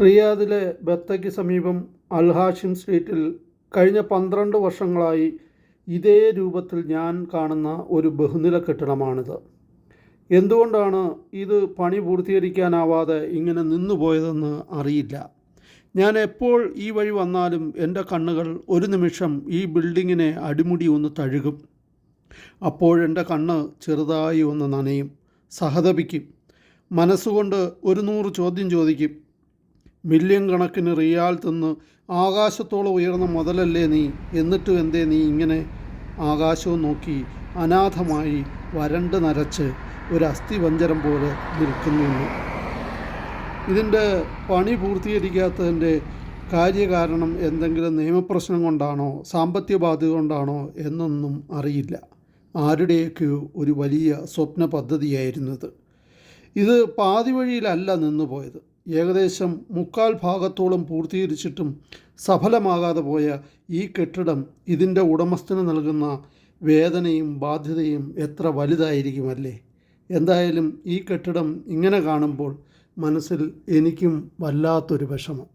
റിയാദിലെ ബത്തയ്ക്ക് സമീപം അൽഹാഷിം സ്ട്രീറ്റിൽ കഴിഞ്ഞ പന്ത്രണ്ട് വർഷങ്ങളായി ഇതേ രൂപത്തിൽ ഞാൻ കാണുന്ന ഒരു ബഹുനില കെട്ടിടമാണിത്. എന്തുകൊണ്ടാണ് ഇത് പണി പൂർത്തീകരിക്കാനാവാതെ ഇങ്ങനെ നിന്നുപോയതെന്ന് അറിയില്ല. ഞാൻ എപ്പോൾ ഈ വഴി വന്നാലും എന്റെ കണ്ണുകൾ ഒരു നിമിഷം ഈ ബിൽഡിങ്ങിനെ അടിമുടി ഒന്ന് തഴുകും. അപ്പോഴെന്റെ കണ്ണ് ചെറുതായി ഒന്ന് നനയും. സഹതപിക്കും. മനസ്സുകൊണ്ട് ഒരു നൂറ് ചോദ്യം ചോദിക്കും. മില്യൺ കണക്കിന് റിയാൽ തിന്ന് ആകാശത്തോളം ഉയർന്ന മുതലല്ലേ നീ? എന്നിട്ടും എന്തേ നീ ഇങ്ങനെ ആകാശവും നോക്കി അനാഥമായി വരണ്ട് നരച്ച് ഒരു അസ്ഥിവഞ്ചരം പോലെ നിൽക്കുന്നു ഇതിന്റെ പണി പൂർത്തീകരിക്കാത്തതിന്റെ കാര്യകാരണം എന്തെങ്കിലും നിയമപ്രശ്നം കൊണ്ടാണോ സാമ്പത്തിക ബാധ്യത കൊണ്ടാണോ എന്നൊന്നും അറിയില്ല. ആരുടെയൊക്കെയോ ഒരു വലിയ സ്വപ്ന പദ്ധതിയായിരുന്നത് ഇത് പാതി വഴിയിലല്ല നിന്നു പോയത് ഏകദേശം മുക്കാൽ ഭാഗത്തോളം പൂർത്തീകരിച്ചിട്ടും സഫലമാകാതെ പോയ ഈ കെട്ടിടം ഇതിന്റെ ഉടമസ്ഥന് നൽകുന്ന വേദനയും ബാധ്യതയും എത്ര വലുതായിരിക്കുമല്ലേ? എന്തായാലും ഈ കെട്ടിടം ഇങ്ങനെ കാണുമ്പോൾ മനസ്സിൽ എനിക്കും വല്ലാത്തൊരു വിഷമം.